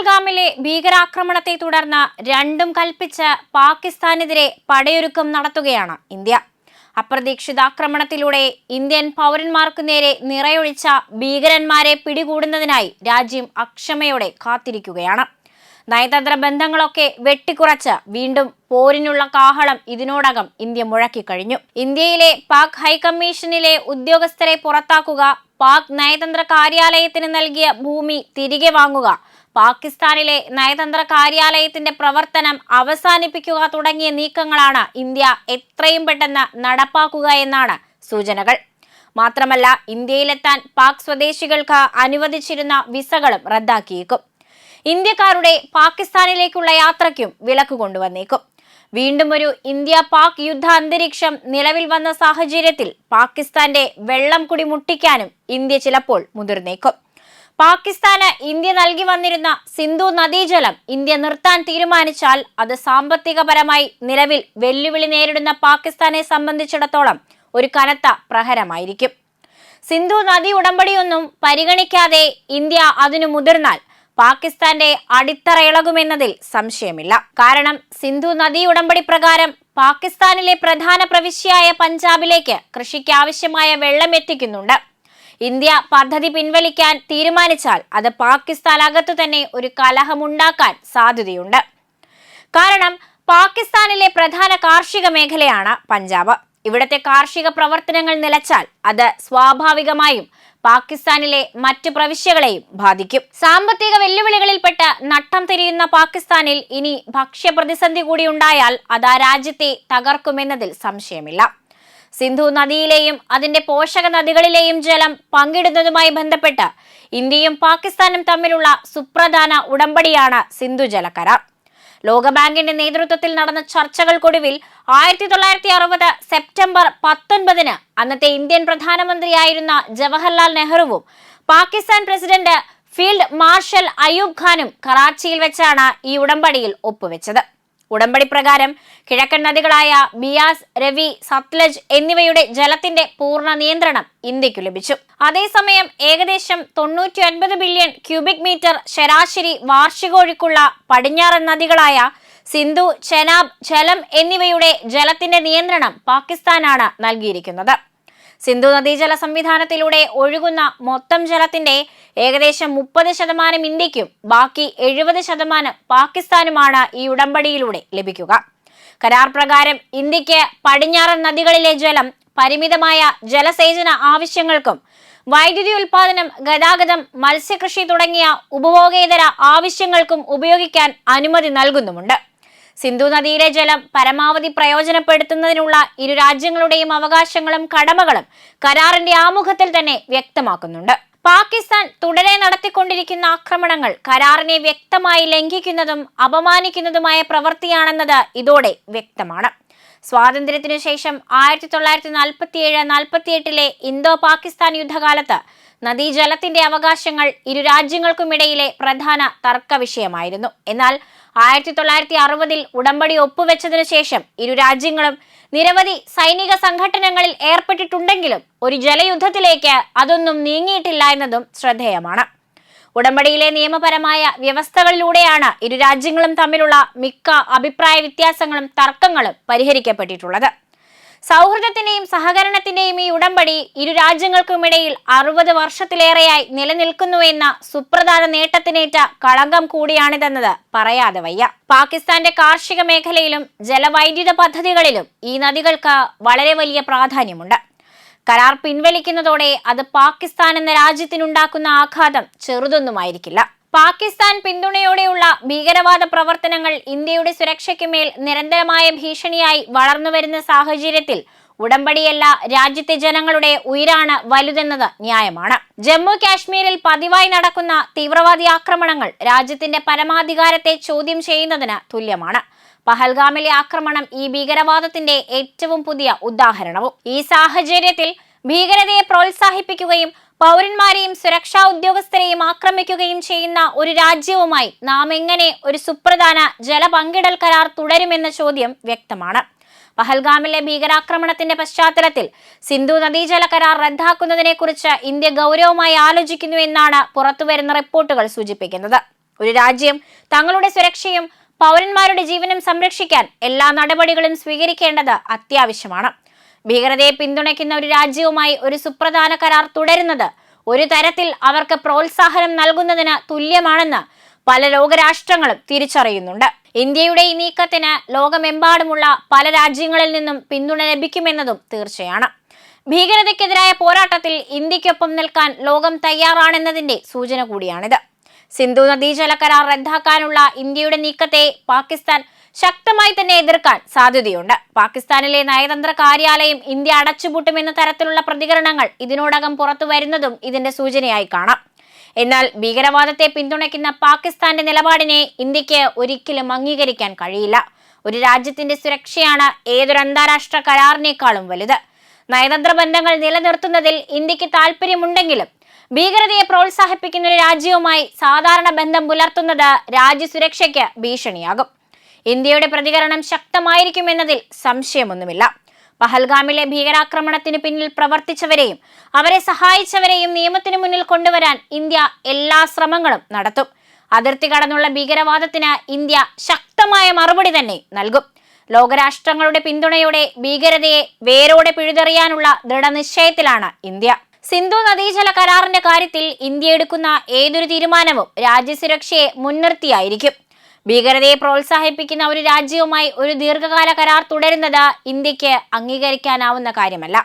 പഹൽഗാമിലെ ഭീകരാക്രമണത്തെ തുടർന്ന് രണ്ടും കൽപ്പിച്ച് പാകിസ്ഥാനെതിരെ പടയൊരുക്കം നടത്തുകയാണ് ഇന്ത്യ. അപ്രതീക്ഷിത ആക്രമണത്തിലൂടെ ഇന്ത്യൻ പൗരന്മാർക്കു നേരെ നിറയൊഴിച്ച ഭീകരന്മാരെ പിടികൂടുന്നതിനായി രാജ്യം അക്ഷമയോടെ കാത്തിരിക്കുകയാണ്. നയതന്ത്ര ബന്ധങ്ങളൊക്കെ വെട്ടിക്കുറച്ച് വീണ്ടും പോരിനുള്ള കാഹളം ഇതിനോടകം ഇന്ത്യ മുഴക്കിക്കഴിഞ്ഞു. ഇന്ത്യയിലെ പാക് ഹൈക്കമ്മീഷനിലെ ഉദ്യോഗസ്ഥരെ പുറത്താക്കുക പാക് നയതന്ത്ര കാര്യാലയത്തിന് നൽകിയ ഭൂമി തിരികെ വാങ്ങുക പാകിസ്ഥാനിലെ നയതന്ത്ര കാര്യാലയത്തിന്റെ പ്രവർത്തനം അവസാനിപ്പിക്കുക തുടങ്ങിയ നീക്കങ്ങളാണ് ഇന്ത്യ എത്രയും പെട്ടെന്ന് നടപ്പാക്കുക എന്നാണ് സൂചനകൾ. മാത്രമല്ല ഇന്ത്യയിലെത്താൻ പാക് സ്വദേശികൾക്ക് അനുവദിച്ചിരുന്ന വിസകളും റദ്ദാക്കിയേക്കും. ഇന്ത്യക്കാരുടെ പാകിസ്ഥാനിലേക്കുള്ള യാത്രയ്ക്കും വിലക്ക് കൊണ്ടുവന്നേക്കും. വീണ്ടും ഒരു ഇന്ത്യ പാക് യുദ്ധ അന്തരീക്ഷം നിലവിൽ വന്ന സാഹചര്യത്തിൽ പാകിസ്ഥാന്റെ വെള്ളം കുടി മുട്ടിക്കാനും ഇന്ത്യ ചിലപ്പോൾ മുതിർന്നേക്കും. പാകിസ്ഥാന് ഇന്ത്യ നൽകി വന്നിരുന്ന സിന്ധു നദീജലം ഇന്ത്യ നിർത്താൻ തീരുമാനിച്ചാൽ അത് സാമ്പത്തികപരമായി നിലവിൽ വെല്ലുവിളി നേരിടുന്ന പാകിസ്ഥാനെ സംബന്ധിച്ചിടത്തോളം ഒരു കനത്ത പ്രഹരമായിരിക്കും. സിന്ധു നദി ഉടമ്പടിയൊന്നും പരിഗണിക്കാതെ ഇന്ത്യ അതിനു മുതിർന്നാൽ പാകിസ്ഥാന്റെ അടിത്തറ ഇളകുമെന്നതിൽ സംശയമില്ല. കാരണം സിന്ധു നദി ഉടമ്പടി പ്രകാരം പാകിസ്ഥാനിലെ പ്രധാന പ്രവിശ്യയായ പഞ്ചാബിലേക്ക് കൃഷിക്കാവശ്യമായ വെള്ളം എത്തിക്കുന്നുണ്ട്. ഇന്ത്യ പദ്ധതി പിൻവലിക്കാൻ തീരുമാനിച്ചാൽ അത് പാകിസ്ഥാൻ അകത്തു തന്നെ ഒരു കലഹമുണ്ടാക്കാൻ സാധ്യതയുണ്ട്. കാരണം പാകിസ്ഥാനിലെ പ്രധാന കാർഷിക മേഖലയാണ് പഞ്ചാബ്. ഇവിടത്തെ കാർഷിക പ്രവർത്തനങ്ങൾ നിലച്ചാൽ അത് സ്വാഭാവികമായും പാകിസ്ഥാനിലെ മറ്റു പ്രവിശ്യകളെയും ബാധിക്കും. സാമ്പത്തിക വെല്ലുവിളികളിൽപ്പെട്ട് നട്ടം തിരിയുന്ന പാകിസ്ഥാനിൽ ഇനി ഭക്ഷ്യപ്രതിസന്ധി കൂടി ഉണ്ടായാൽ അത് ആ രാജ്യത്തെ തകർക്കുമെന്നതിൽ സംശയമില്ല. സിന്ധു നദിയിലെയും അതിന്റെ പോഷക നദികളിലെയും ജലം പങ്കിടുന്നതുമായി ബന്ധപ്പെട്ട് ഇന്ത്യയും പാകിസ്ഥാനും തമ്മിലുള്ള സുപ്രധാന ഉടമ്പടിയാണ് സിന്ധു ജല കരാർ ലോകബാങ്കിന്റെ നേതൃത്വത്തിൽ നടന്ന ചർച്ചകൾക്കൊടുവിൽ ആയിരത്തി തൊള്ളായിരത്തി അറുപത് സെപ്റ്റംബർ പത്തൊൻപതിന് അന്നത്തെ ഇന്ത്യൻ പ്രധാനമന്ത്രിയായിരുന്ന Jawaharlal നെഹ്റുവും Pakistan president field marshal Ayub ഖാനും കറാച്ചിയിൽ വെച്ചാണ് ഈ ഉടമ്പടിയിൽ ഒപ്പുവെച്ചത്. ഉടമ്പടി പ്രകാരം കിഴക്കൻ നദികളായ ബിയാസ് രവി സത്ലജ് എന്നിവയുടെ ജലത്തിന്റെ പൂർണ നിയന്ത്രണം ഇന്ത്യക്കു ലഭിച്ചു. അതേസമയം ഏകദേശം തൊണ്ണൂറ്റി ഒൻപത് ബില്യൺ ക്യൂബിക് മീറ്റർ ശരാശരി വാർഷിക പടിഞ്ഞാറൻ നദികളായ സിന്ധു ചെനാബ് ജലം എന്നിവയുടെ ജലത്തിന്റെ നിയന്ത്രണം പാകിസ്ഥാനാണ് നൽകിയിരിക്കുന്നത്. സിന്ധു നദീജല സംവിധാനത്തിലൂടെ ഒഴുകുന്ന മൊത്തം ജലത്തിന്റെ ഏകദേശം മുപ്പത് ശതമാനം ഇന്ത്യക്കും ബാക്കി എഴുപത് ശതമാനം പാകിസ്ഥാനുമാണ് ഈ ഉടമ്പടിയിലൂടെ ലഭിക്കുക. കരാർ പ്രകാരം ഇന്ത്യയ്ക്ക് പടിഞ്ഞാറൻ നദികളിലെ ജലം പരിമിതമായ ജലസേചന ആവശ്യങ്ങൾക്കും വൈദ്യുതി ഉൽപാദനം ഗതാഗതം മത്സ്യകൃഷി തുടങ്ങിയ ഉപഭോഗേതര ആവശ്യങ്ങൾക്കും ഉപയോഗിക്കാൻ അനുമതി നൽകുന്നുമുണ്ട്. സിന്ധു നദിയിലെ ജലം പരമാവധി പ്രയോജനപ്പെടുത്തുന്നതിനുള്ള ഇരു രാജ്യങ്ങളുടെയും അവകാശങ്ങളും കടമകളും കരാറിന്റെ ആമുഖത്തിൽ തന്നെ വ്യക്തമാക്കുന്നുണ്ട്. പാകിസ്ഥാൻ തുടരെ നടത്തിക്കൊണ്ടിരിക്കുന്ന ആക്രമണങ്ങൾ കരാറിനെ വ്യക്തമായി ലംഘിക്കുന്നതും അപമാനിക്കുന്നതുമായ പ്രവൃത്തിയാണെന്നത് ഇതോടെ വ്യക്തമാണ്. സ്വാതന്ത്ര്യത്തിനു ശേഷം ആയിരത്തി തൊള്ളായിരത്തി നാൽപ്പത്തിയേഴ് നാൽപ്പത്തിയെട്ടിലെ ഇന്തോ പാകിസ്ഥാൻ യുദ്ധകാലത്ത് നദീജലത്തിന്റെ അവകാശങ്ങൾ ഇരു രാജ്യങ്ങൾക്കുമിടയിലെ പ്രധാന തർക്ക വിഷയമായിരുന്നു എന്നാൽ ആയിരത്തി തൊള്ളായിരത്തി അറുപതിൽ ഉടമ്പടി ഒപ്പുവെച്ചതിനു ശേഷം ഇരു രാജ്യങ്ങളും നിരവധി സൈനിക സംഘടനകളിൽ ഏർപ്പെട്ടിട്ടുണ്ടെങ്കിലും ഒരു ജലയുദ്ധത്തിലേക്ക് അതൊന്നും നീങ്ങിയിട്ടില്ല എന്നതും ശ്രദ്ധേയമാണ്. ഉടമ്പടിയിലെ നിയമപരമായ വ്യവസ്ഥകളിലൂടെയാണ് ഇരു രാജ്യങ്ങളും തമ്മിലുള്ള മിക്ക അഭിപ്രായ വ്യത്യാസങ്ങളും തർക്കങ്ങളും പരിഹരിക്കപ്പെട്ടിട്ടുള്ളത്. സൗഹൃദത്തിന്റെയും സഹകരണത്തിന്റെയും ഈ ഉടമ്പടി ഇരു രാജ്യങ്ങൾക്കുമിടയിൽ അറുപത് വർഷത്തിലേറെയായി നിലനിൽക്കുന്നുവെന്ന സുപ്രധാന നേട്ടത്തിനേറ്റ കളങ്കം കൂടിയാണിതെന്നത് പറയാതെ വയ്യ. പാകിസ്ഥാന്റെ കാർഷിക മേഖലയിലും ജലവൈദ്യുത പദ്ധതികളിലും ഈ നദികൾക്ക് വളരെ വലിയ പ്രാധാന്യമുണ്ട്. കരാർ പിൻവലിക്കുന്നതോടെ അത് പാകിസ്ഥാൻ എന്ന രാജ്യത്തിനുണ്ടാക്കുന്ന ആഘാതം ചെറുതൊന്നുമായിരിക്കില്ല. പാകിസ്ഥാൻ പിന്തുണയോടെയുള്ള ഭീകരവാദ പ്രവർത്തനങ്ങൾ ഇന്ത്യയുടെ സുരക്ഷയ്ക്കുമേൽ നിരന്തരമായ ഭീഷണിയായി വളർന്നുവരുന്ന സാഹചര്യത്തിൽ ഉടമ്പടിയല്ല രാജ്യത്തെ ജനങ്ങളുടെ ഉയരാണ് വലുതെന്നത് ന്യായമാണ്. ജമ്മു കാശ്മീരിൽ പതിവായി നടക്കുന്ന തീവ്രവാദി ആക്രമണങ്ങൾ രാജ്യത്തിന്റെ പരമാധികാരത്തെ ചോദ്യം ചെയ്യുന്നതിന് തുല്യമാണ്. പഹൽഗാമിലെ ആക്രമണം ഈ ഭീകരവാദത്തിന്റെ ഏറ്റവും പുതിയ ഉദാഹരണവും. ഈ സാഹചര്യത്തിൽ ഭീകരതയെ പ്രോത്സാഹിപ്പിക്കുകയും പൗരന്മാരെയും സുരക്ഷാ ഉദ്യോഗസ്ഥരെയും ആക്രമിക്കുകയും ചെയ്യുന്ന ഒരു രാജ്യവുമായി നാം എങ്ങനെ ഒരു സുപ്രധാന ജല പങ്കിടൽ കരാർ തുടരുമെന്ന ചോദ്യം വ്യക്തമാണ്. പഹൽഗാമിലെ ഭീകരാക്രമണത്തിന്റെ പശ്ചാത്തലത്തിൽ സിന്ധു നദീജല കരാർ റദ്ദാക്കുന്നതിനെ കുറിച്ച് ഇന്ത്യ ഗൗരവമായി ആലോചിക്കുന്നു എന്നാണ് പുറത്തുവരുന്ന റിപ്പോർട്ടുകൾ സൂചിപ്പിക്കുന്നത്. ഒരു രാജ്യം തങ്ങളുടെ സുരക്ഷയും പൗരന്മാരുടെ ജീവനും സംരക്ഷിക്കാൻ എല്ലാ നടപടികളും സ്വീകരിക്കേണ്ടത് അത്യാവശ്യമാണ്. ഭീകരതയെ പിന്തുണയ്ക്കുന്ന ഒരു രാജ്യവുമായി ഒരു സുപ്രധാന കരാർ തുടരുന്നത് ഒരു തരത്തിൽ അവർക്ക് പ്രോത്സാഹനം നൽകുന്നതിന് തുല്യമാണെന്ന് പല ലോകരാഷ്ട്രങ്ങളും തിരിച്ചറിയുന്നുണ്ട്. ഇന്ത്യയുടെ ഈ നീക്കത്തിന് ലോകമെമ്പാടുമുള്ള പല രാജ്യങ്ങളിൽ നിന്നും പിന്തുണ ലഭിക്കുമെന്നതും തീർച്ചയാണ്. ഭീകരതയ്ക്കെതിരായ പോരാട്ടത്തിൽ ഇന്ത്യക്കൊപ്പം നിൽക്കാൻ ലോകം തയ്യാറാണെന്നതിന്റെ സൂചന കൂടിയാണിത്. സിന്ധു നദീജല കരാർ റദ്ദാക്കാനുള്ള ഇന്ത്യയുടെ നീക്കത്തെ പാകിസ്ഥാൻ ശക്തമായി തന്നെ എതിർക്കാൻ സാധ്യതയുണ്ട്. പാകിസ്ഥാനിലെ നയതന്ത്ര കാര്യാലയം ഇന്ത്യ അടച്ചുപൂട്ടുമെന്ന തരത്തിലുള്ള പ്രതികരണങ്ങൾ ഇതിനോടകം പുറത്തു വരുന്നതും ഇതിന്റെ സൂചനയായി കാണാം. എന്നാൽ ഭീകരവാദത്തെ പിന്തുണയ്ക്കുന്ന പാകിസ്ഥാന്റെ നിലപാടിനെ ഇന്ത്യയ്ക്ക് ഒരിക്കലും അംഗീകരിക്കാൻ കഴിയില്ല. ഒരു രാജ്യത്തിന്റെ സുരക്ഷയാണ് ഏതൊരു അന്താരാഷ്ട്ര കരാറിനേക്കാളും വലുത്. നയതന്ത്ര ബന്ധങ്ങൾ നിലനിർത്തുന്നതിൽ ഇന്ത്യയ്ക്ക് താല്പര്യമുണ്ടെങ്കിലും ഭീകരതയെ പ്രോത്സാഹിപ്പിക്കുന്ന ഒരു രാജ്യവുമായി സാധാരണ ബന്ധം പുലർത്തുന്നത് രാജ്യസുരക്ഷയ്ക്ക് ഭീഷണിയാകും. ഇന്ത്യയുടെ പ്രതികരണം ശക്തമായിരിക്കുമെന്നതിൽ സംശയമൊന്നുമില്ല. പഹൽഗാമിലെ ഭീകരാക്രമണത്തിന് പിന്നിൽ പ്രവർത്തിച്ചവരെയും അവരെ സഹായിച്ചവരെയും നിയമത്തിന് മുന്നിൽ കൊണ്ടുവരാൻ ഇന്ത്യ എല്ലാ ശ്രമങ്ങളും നടത്തും. അതിർത്തി കടന്നുള്ള ഭീകരവാദത്തിന് ഇന്ത്യ ശക്തമായ മറുപടി തന്നെ നൽകും. ലോകരാഷ്ട്രങ്ങളുടെ പിന്തുണയോടെ ഭീകരതയെ വേരോടെ പിഴുതെറിയാനുള്ള ദൃഢനിശ്ചയത്തിലാണ് ഇന്ത്യ. സിന്ധു നദീജല കരാറിന്റെ കാര്യത്തിൽ ഇന്ത്യ എടുക്കുന്ന ഏതൊരു തീരുമാനവും രാജ്യസുരക്ഷയെ മുൻനിർത്തിയായിരിക്കും. ഭീകരതയെ പ്രോത്സാഹിപ്പിക്കുന്ന ഒരു രാജ്യവുമായി ഒരു ദീർഘകാല കരാർ തുടരുന്നത് ഇന്ത്യയ്ക്ക് അംഗീകരിക്കാനാവുന്ന കാര്യമല്ല.